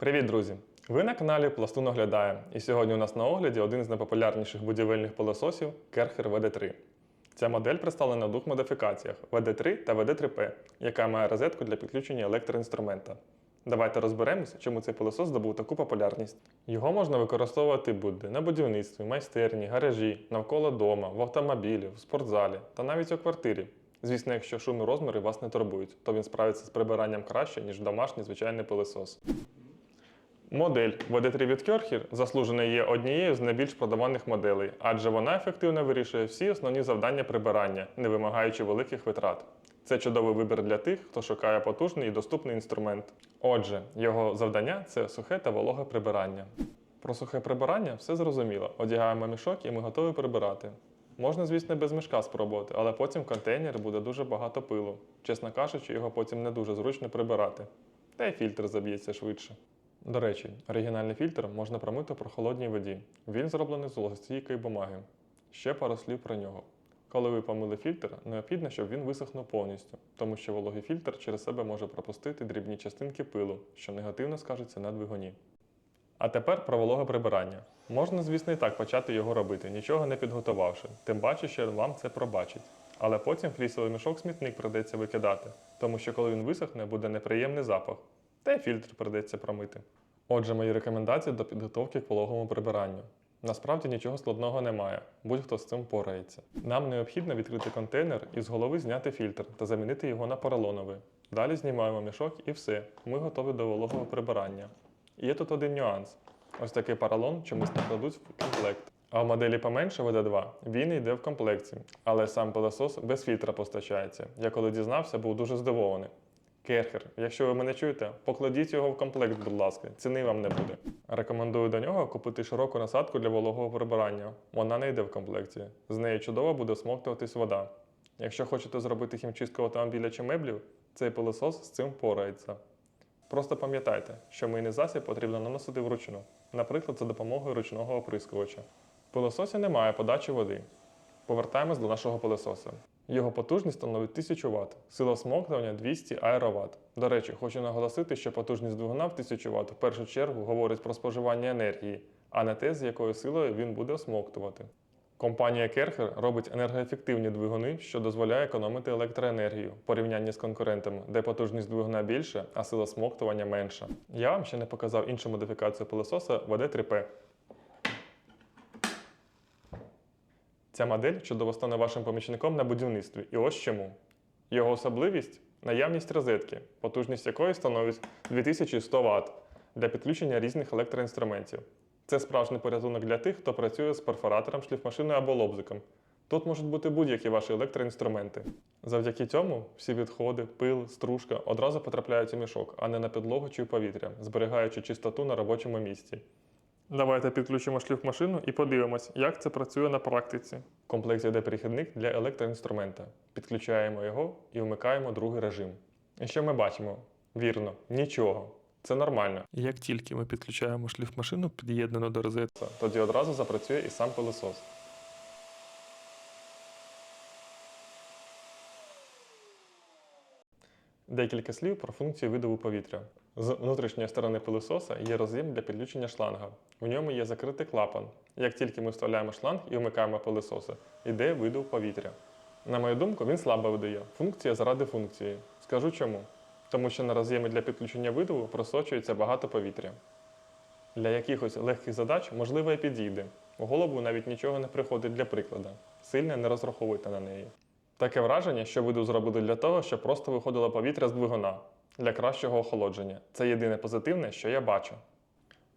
Привіт, друзі! Ви на каналі Пластун оглядає. І сьогодні у нас на огляді один з найпопулярніших будівельних пилососів Керхер VD3. Ця модель представлена в двох модифікаціях VD3 та VD3P, яка має розетку для підключення електроінструмента. Давайте розберемося, чому цей пилосос здобув таку популярність. Його можна використовувати будь-де на будівництві, майстерні, гаражі, навколо дома, в автомобілі, в спортзалі та навіть у квартирі. Звісно, якщо шум і розміри вас не турбують, то він справиться з прибиранням краще, ніж домашній звичайний пилосос. Модель VD3 від Керхер заслужено є однією з найбільш продаваних моделей, адже вона ефективно вирішує всі основні завдання прибирання, не вимагаючи великих витрат. Це чудовий вибір для тих, хто шукає потужний і доступний інструмент. Отже, його завдання це сухе та вологе прибирання. Про сухе прибирання все зрозуміло. Одягаємо мішок і ми готові прибирати. Можна, звісно, без мішка спробувати, але потім в контейнері буде дуже багато пилу. Чесно кажучи, його потім не дуже зручно прибирати. Та й фільтр заб'ється швидше. До речі, оригінальний фільтр можна промити при холодній воді. Він зроблений з вологостійкої бумаги. Ще пару слів про нього. Коли ви помили фільтр, необхідно, щоб він висохнув повністю, тому що вологий фільтр через себе може пропустити дрібні частинки пилу, що негативно скажеться на двигуні. А тепер про вологе прибирання. Можна, звісно, і так почати його робити, нічого не підготувавши, тим паче, що вам це пробачить. Але потім флісовий мішок смітник придеться викидати, тому що коли він висохне, буде неприємний запах, та й фільтр придеться промити. Отже, мої рекомендації до підготовки к вологому прибиранню. Насправді нічого складного немає, будь-хто з цим порається. Нам необхідно відкрити контейнер і з голови зняти фільтр та замінити його на поролоновий. Далі знімаємо мішок і все. Ми готові до вологого прибирання. І Є тут один нюанс. Ось такий поролон чомусь не кладуть в комплект. А в моделі поменше VD2 він йде в комплекті, але сам пилосос без фільтра постачається. Я коли дізнався, був дуже здивований. Керхер, якщо ви мене чуєте, покладіть його в комплект, будь ласка, ціни вам не буде. Рекомендую до нього купити широку насадку для вологого прибирання. Вона не йде в комплекті. З неї чудово буде смоктуватись вода. Якщо хочете зробити хімчистку автомобіля чи меблів, цей пилосос з цим порається. Просто пам'ятайте, що мийний засіб потрібно наносити вручну, наприклад, за допомогою ручного оприскувача. В пилососі немає подачі води. Повертаємось до нашого пилососа. Його потужність становить 1000 Вт, сила смоктування 200 аероват. До речі, хочу наголосити, що потужність двигуна в 1000 Вт в першу чергу говорить про споживання енергії, а не те, з якою силою він буде осмоктувати. Компанія Керхер робить енергоефективні двигуни, що дозволяє економити електроенергію в порівнянні з конкурентами, де потужність двигуна більша, а сила смоктування менша. Я вам ще не показав іншу модифікацію пилососа VD3P. Ця модель чудово стане вашим помічником на будівництві. І ось чому. Його особливість наявність розетки, потужність якої становить 2100 Вт для підключення різних електроінструментів. Це справжній порятунок для тих, хто працює з перфоратором, шліфмашиною або лобзиком. Тут можуть бути будь-які ваші електроінструменти. Завдяки цьому всі відходи, пил, стружка одразу потрапляють у мішок, а не на підлогу чи в повітря, зберігаючи чистоту на робочому місці. Давайте підключимо шліфмашину і подивимось, як це працює на практиці. В комплекті йде перехідник для електроінструмента. Підключаємо його і вмикаємо другий режим. І що ми бачимо? Вірно, нічого. Це нормально. Як тільки ми підключаємо шліфмашину, під'єднану до розетки, Тоді одразу запрацює і сам пилосос. Декілька слів про функцію видову повітря. З внутрішньої сторони пилососа є роз'єм для підключення шланга. В ньому є закритий клапан. Як тільки ми вставляємо шланг і вмикаємо пилососа, йде видув повітря. На мою думку, він слабо видає. Функція заради функції. Скажу чому. Тому що на роз'ємі для підключення видову просочується багато повітря. Для якихось легких задач можливо і підійде. У голову навіть нічого не приходить для прикладу. Сильно не розраховуйте на неї. Таке враження, що виду зробили для того, щоб просто виходило повітря з двигуна для кращого охолодження. Це єдине позитивне, що я бачу.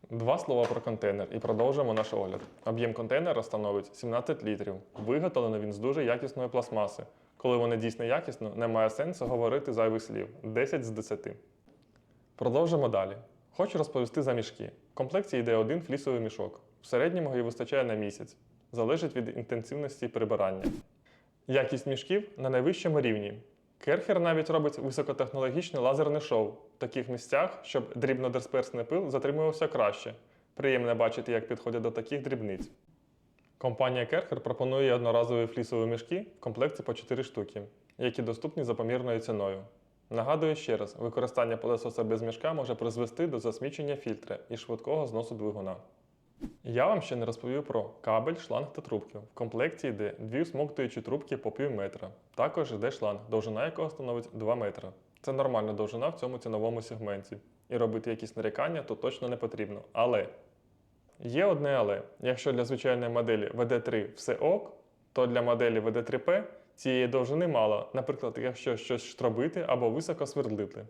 Два слова про контейнер і продовжуємо наш огляд. Об'єм контейнера становить 17 літрів. Виготовлений він з дуже якісної пластмаси. Коли вони дійсно якісно, немає сенсу говорити зайвих слів 10 з 10. Продовжимо далі. Хочу розповісти за мішки. В комплекті йде один флісовий мішок. В середньому його вистачає на місяць. Залежить від інтенсивності прибирання. Якість мішків на найвищому рівні. Керхер навіть робить високотехнологічне лазерне шоу в таких місцях, щоб дрібнодисперсний пил затримувався краще. Приємно бачити, як підходять до таких дрібниць. Компанія Керхер пропонує одноразові флісові мішки в комплекті по 4 штуки, які доступні за помірною ціною. Нагадую ще раз, використання пилососа без мішка може призвести до засмічення фільтра і швидкого зносу двигуна. Я вам ще не розповів про кабель, шланг та трубки. В комплекті йде дві всмоктуючі трубки по пів метра. Також йде шланг, довжина якого становить 2 метри. Це нормальна довжина в цьому ціновому сегменті. І робити якісь нарікання тут точно не потрібно. Але є одне але. Якщо для звичайної моделі VD3 все ок, то для моделі VD3P цієї довжини мало, наприклад, якщо щось штробити або високо свердлити.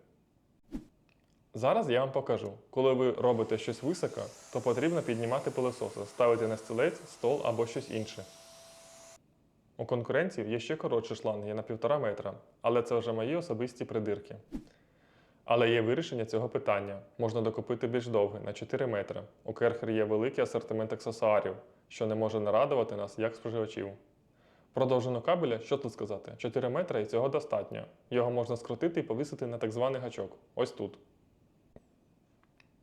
Зараз я вам покажу. Коли ви робите щось високо, то потрібно піднімати пилососа, ставити на стілець, стол або щось інше. У конкуренців є ще коротші шланги на 1,5 метра, але це вже мої особисті придирки. Але є вирішення цього питання. Можна докупити більш довгий на 4 метри. У Керхер є великий асортимент аксесуарів, що не може не радувати нас як споживачів. Про довжину кабеля, що тут сказати? 4 метри і цього достатньо. Його можна скрутити і повісити на так званий гачок. Ось тут.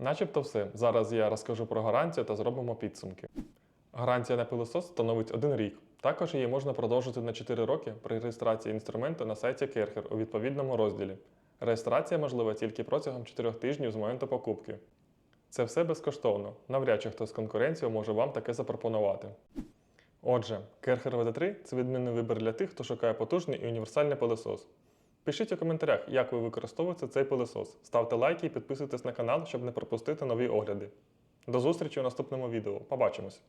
Начебто все. Зараз я розкажу про гарантію та зробимо підсумки. Гарантія на пилосос становить 1 рік. Також її можна продовжити на 4 роки при реєстрації інструменту на сайті Керхер у відповідному розділі. Реєстрація можлива тільки протягом 4 тижнів з моменту покупки. Це все безкоштовно. Навряд чи хтось з конкуренції може вам таке запропонувати. Отже, Керхер VD3 це відмінний вибір для тих, хто шукає потужний і універсальний пилосос. Пишіть у коментарях, як ви використовуєте цей пилосос. Ставте лайки і підписуйтесь на канал, щоб не пропустити нові огляди. До зустрічі у наступному відео. Побачимось!